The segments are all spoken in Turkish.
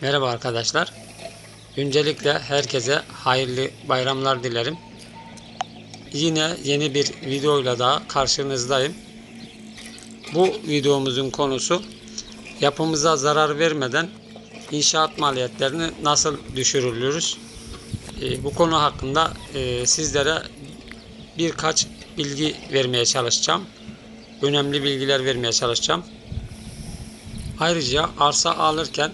Merhaba arkadaşlar. Öncelikle herkese hayırlı bayramlar dilerim. Yine yeni bir videoyla daha karşınızdayım. Bu videomuzun konusu yapımıza zarar vermeden inşaat maliyetlerini nasıl düşürülürüz? Ee, bu konu hakkında e, sizlere birkaç bilgi vermeye çalışacağım. Önemli bilgiler vermeye çalışacağım. Ayrıca arsa alırken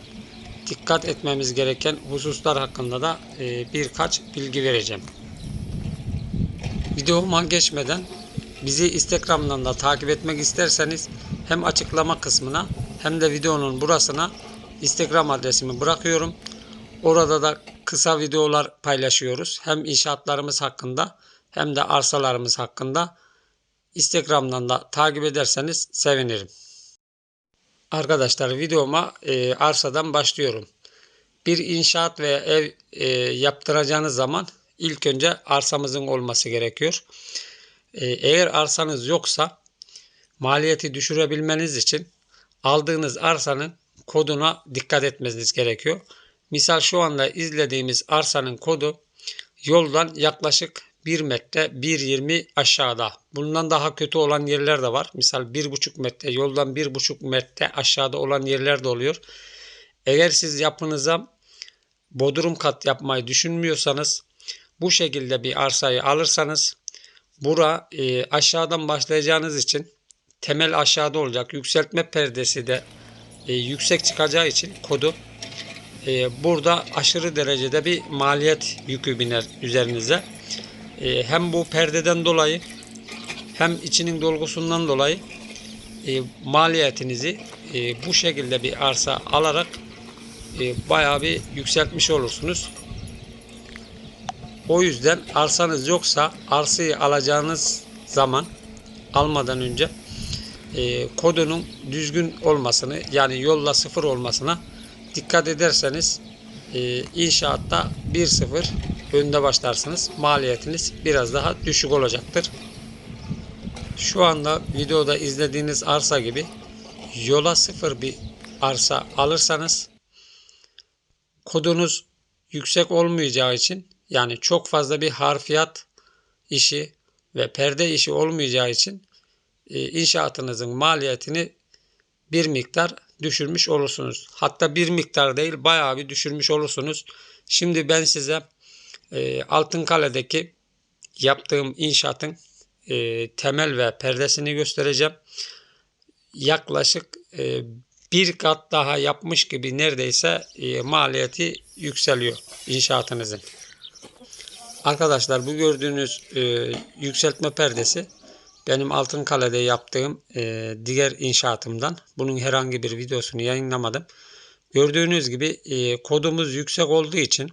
dikkat etmemiz gereken hususlar hakkında da e, birkaç bilgi vereceğim. Videoma geçmeden bizi Instagram'dan da takip etmek isterseniz hem açıklama kısmına hem de videonun burasına Instagram adresimi bırakıyorum. Orada da kısa videolar paylaşıyoruz. Hem inşaatlarımız hakkında hem de arsalarımız hakkında. Instagram'dan da takip ederseniz sevinirim. Arkadaşlar videoma e, arsadan başlıyorum. Bir inşaat veya ev e, yaptıracağınız zaman ilk önce arsamızın olması gerekiyor. E, eğer arsanız yoksa maliyeti düşürebilmeniz için aldığınız arsanın koduna dikkat etmeniz gerekiyor. Misal şu anda izlediğimiz arsanın kodu yoldan yaklaşık 1 metre 1.20 aşağıda. Bundan daha kötü olan yerler de var. Misal 1.5 metre yoldan 1.5 metre aşağıda olan yerler de oluyor. Eğer siz yapınıza bodrum kat yapmayı düşünmüyorsanız bu şekilde bir arsayı alırsanız bura e, aşağıdan başlayacağınız için temel aşağıda olacak. Yükseltme perdesi de e, yüksek çıkacağı için kodu e, burada aşırı derecede bir maliyet yükü biner üzerinize. E, hem bu perdeden dolayı hem içinin dolgusundan dolayı e, maliyetinizi e, bu şekilde bir arsa alarak e, bayağı bir yükseltmiş olursunuz. O yüzden arsanız yoksa arsayı alacağınız zaman almadan önce e, kodunun düzgün olmasını yani yolla sıfır olmasına dikkat ederseniz e, inşaatta 1-0 önde başlarsınız. Maliyetiniz biraz daha düşük olacaktır. Şu anda videoda izlediğiniz arsa gibi yola sıfır bir arsa alırsanız kodunuz yüksek olmayacağı için yani çok fazla bir harfiyat işi ve perde işi olmayacağı için e, inşaatınızın maliyetini bir miktar düşürmüş olursunuz. Hatta bir miktar değil bayağı bir düşürmüş olursunuz. Şimdi ben size e, Altınkale'deki yaptığım inşaatın e, temel ve perdesini göstereceğim. Yaklaşık e, bir kat daha yapmış gibi neredeyse e, maliyeti yükseliyor inşaatınızın. Arkadaşlar bu gördüğünüz e, yükseltme perdesi benim Altınkale'de yaptığım e, diğer inşaatımdan. Bunun herhangi bir videosunu yayınlamadım. Gördüğünüz gibi e, kodumuz yüksek olduğu için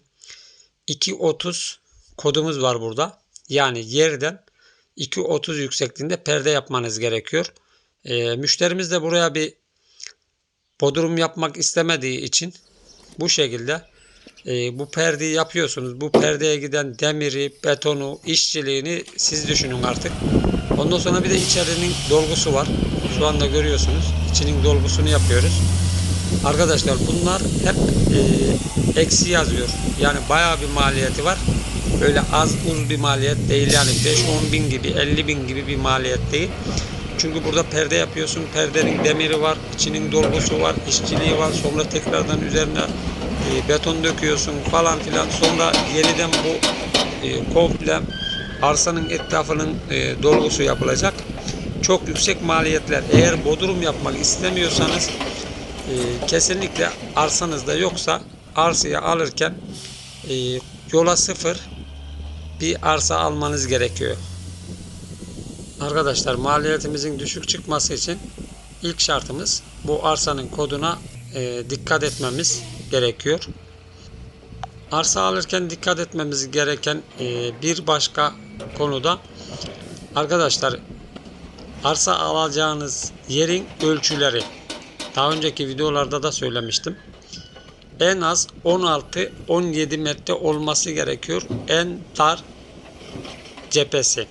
2.30 kodumuz var burada. Yani yerden 2.30 yüksekliğinde perde yapmanız gerekiyor. E, müşterimiz de buraya bir bodrum yapmak istemediği için bu şekilde e, bu perdeyi yapıyorsunuz. Bu perdeye giden demiri, betonu, işçiliğini siz düşünün artık. Ondan sonra bir de içerinin dolgusu var. Şu anda görüyorsunuz. İçinin dolgusunu yapıyoruz. Arkadaşlar bunlar hep e, eksi yazıyor. Yani bayağı bir maliyeti var. Öyle az uz bir maliyet değil yani 5-10 bin gibi 50 bin gibi bir maliyet değil. Çünkü burada perde yapıyorsun. Perdenin demiri var, içinin dolgusu var, işçiliği var. Sonra tekrardan üzerine e, beton döküyorsun falan filan. Sonra yeniden bu e, komple arsanın etrafının e, dolgusu yapılacak. Çok yüksek maliyetler. Eğer bodrum yapmak istemiyorsanız e, kesinlikle arsanızda yoksa arsayı alırken e, yola sıfır bir arsa almanız gerekiyor. Arkadaşlar maliyetimizin düşük çıkması için ilk şartımız bu arsanın koduna e, dikkat etmemiz gerekiyor. Arsa alırken dikkat etmemiz gereken e, bir başka konuda arkadaşlar arsa alacağınız yerin ölçüleri daha önceki videolarda da söylemiştim. En az 16-17 metre olması gerekiyor. En dar cephesi.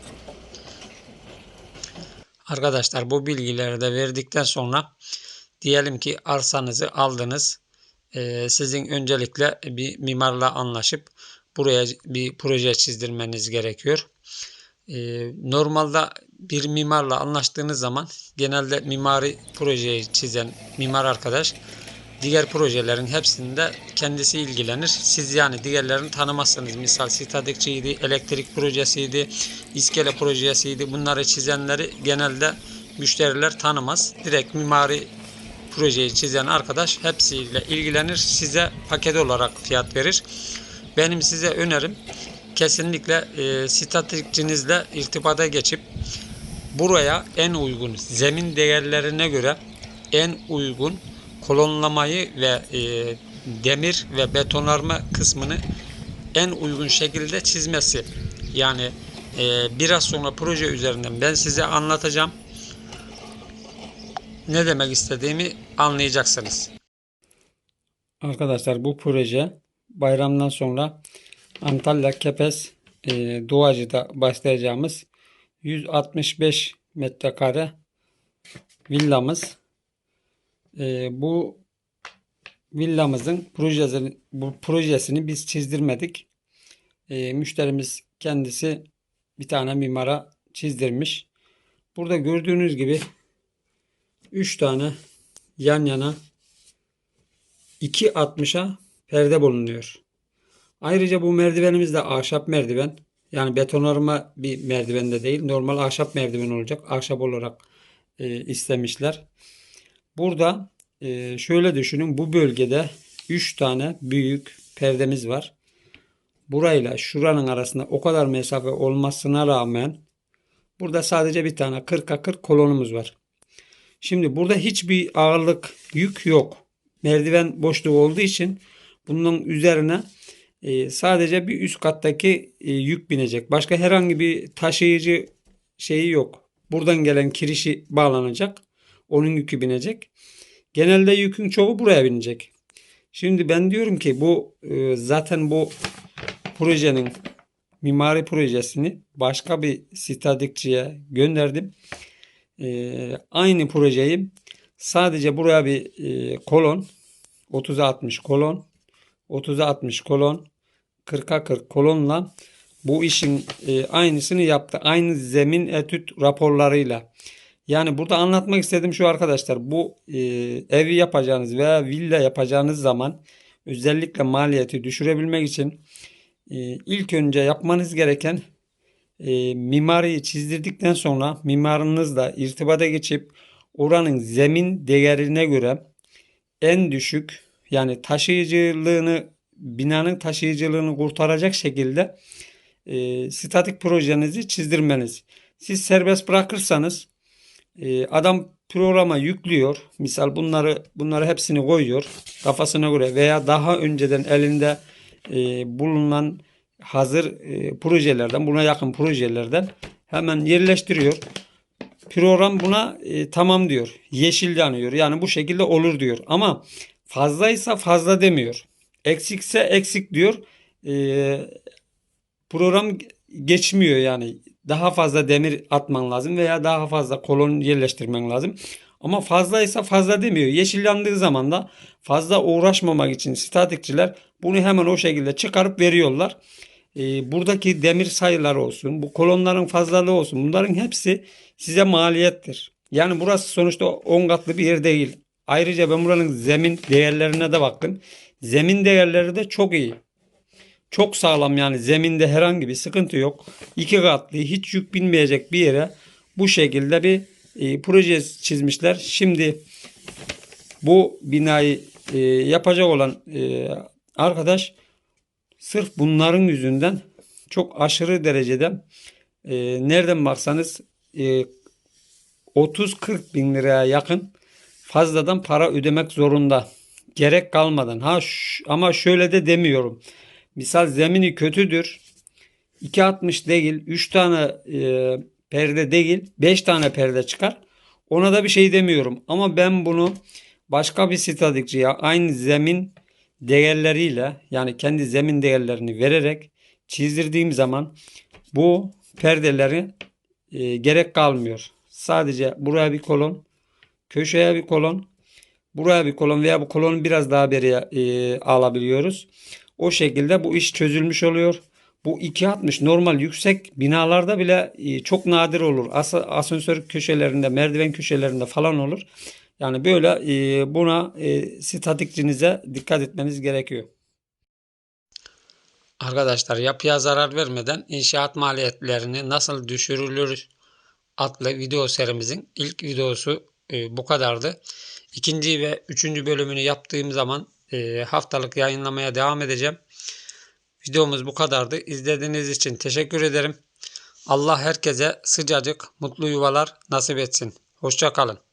Arkadaşlar bu bilgileri de verdikten sonra diyelim ki arsanızı aldınız. e, sizin öncelikle bir mimarla anlaşıp buraya bir proje çizdirmeniz gerekiyor. E, normalde bir mimarla anlaştığınız zaman genelde mimari projeyi çizen mimar arkadaş diğer projelerin hepsinde kendisi ilgilenir. Siz yani diğerlerini tanımazsınız. Misal statikçiydi, elektrik projesiydi, iskele projesiydi. Bunları çizenleri genelde müşteriler tanımaz. Direkt mimari projeyi çizen arkadaş hepsiyle ilgilenir. Size paket olarak fiyat verir. Benim size önerim kesinlikle e, statikçinizle irtibata geçip buraya en uygun zemin değerlerine göre en uygun kolonlamayı ve e, demir ve betonarme kısmını en uygun şekilde çizmesi. Yani e, biraz sonra proje üzerinden ben size anlatacağım. Ne demek istediğimi anlayacaksınız. Arkadaşlar bu proje bayramdan sonra Antalya Kepez e, Doğacı'da başlayacağımız 165 metrekare villamız. E, bu villamızın projesini, bu projesini biz çizdirmedik. E, müşterimiz kendisi bir tane mimara çizdirmiş. Burada gördüğünüz gibi 3 tane yan yana 2.60'a perde bulunuyor. Ayrıca bu merdivenimiz de ahşap merdiven. Yani betonarme bir merdiven de değil. Normal ahşap merdiven olacak. Ahşap olarak e, istemişler. Burada e, şöyle düşünün. Bu bölgede 3 tane büyük perdemiz var. Burayla şuranın arasında o kadar mesafe olmasına rağmen burada sadece bir tane 40'a 40 kolonumuz var. Şimdi burada hiçbir ağırlık yük yok. Merdiven boşluğu olduğu için bunun üzerine e, sadece bir üst kattaki e, yük binecek. Başka herhangi bir taşıyıcı şeyi yok. Buradan gelen kirişi bağlanacak. Onun yükü binecek. Genelde yükün çoğu buraya binecek. Şimdi ben diyorum ki bu e, zaten bu projenin mimari projesini başka bir statikçiye gönderdim. E, aynı projeyi sadece buraya bir e, kolon 30'a 60 kolon 30'a 60 kolon 40'a 40 kolonla bu işin e, aynısını yaptı. Aynı zemin etüt raporlarıyla. Yani burada anlatmak istediğim şu arkadaşlar. Bu e, evi yapacağınız veya villa yapacağınız zaman özellikle maliyeti düşürebilmek için e, ilk önce yapmanız gereken e, mimariyi çizdirdikten sonra mimarınızla irtibata geçip oranın zemin değerine göre en düşük yani taşıyıcılığını binanın taşıyıcılığını kurtaracak şekilde e, statik projenizi çizdirmeniz. Siz serbest bırakırsanız e, adam programa yüklüyor. Misal bunları bunları hepsini koyuyor kafasına göre veya daha önceden elinde e, bulunan hazır e, projelerden buna yakın projelerden hemen yerleştiriyor. Program buna e, tamam diyor. Yeşil yanıyor. Yani bu şekilde olur diyor. Ama fazlaysa fazla demiyor. Eksikse eksik diyor. E, program geçmiyor yani. Daha fazla demir atman lazım veya daha fazla kolon yerleştirmen lazım. Ama fazlaysa fazla demiyor. Yeşil yandığı zaman da fazla uğraşmamak için statikçiler bunu hemen o şekilde çıkarıp veriyorlar. E, buradaki demir sayıları olsun, bu kolonların fazlalığı olsun. Bunların hepsi size maliyettir. Yani burası sonuçta 10 katlı bir yer değil. Ayrıca ben buranın zemin değerlerine de baktım. Zemin değerleri de çok iyi. Çok sağlam yani zeminde herhangi bir sıkıntı yok. İki katlı hiç yük binmeyecek bir yere bu şekilde bir e, proje çizmişler. Şimdi bu binayı e, yapacak olan e, arkadaş sırf bunların yüzünden çok aşırı derecede e, nereden baksanız e, 30-40 bin liraya yakın fazladan para ödemek zorunda. Gerek kalmadan. Ha ama şöyle de demiyorum. Misal zemini kötüdür. 2.60 değil 3 tane e, perde değil 5 tane perde çıkar. Ona da bir şey demiyorum. Ama ben bunu başka bir statikçiye aynı zemin değerleriyle yani kendi zemin değerlerini vererek çizdirdiğim zaman bu perdeleri e, gerek kalmıyor. Sadece buraya bir kolon, köşeye bir kolon, Buraya bir kolon veya bu kolonu biraz daha beriye e, alabiliyoruz. O şekilde bu iş çözülmüş oluyor. Bu 2.60 normal yüksek binalarda bile e, çok nadir olur. As asansör köşelerinde, merdiven köşelerinde falan olur. Yani böyle e, buna statikçinize dikkat etmeniz gerekiyor. Arkadaşlar yapıya zarar vermeden inşaat maliyetlerini nasıl düşürülür adlı video serimizin ilk videosu e, bu kadardı. İkinci ve üçüncü bölümünü yaptığım zaman e, haftalık yayınlamaya devam edeceğim. Videomuz bu kadardı. İzlediğiniz için teşekkür ederim. Allah herkese sıcacık mutlu yuvalar nasip etsin. Hoşça kalın.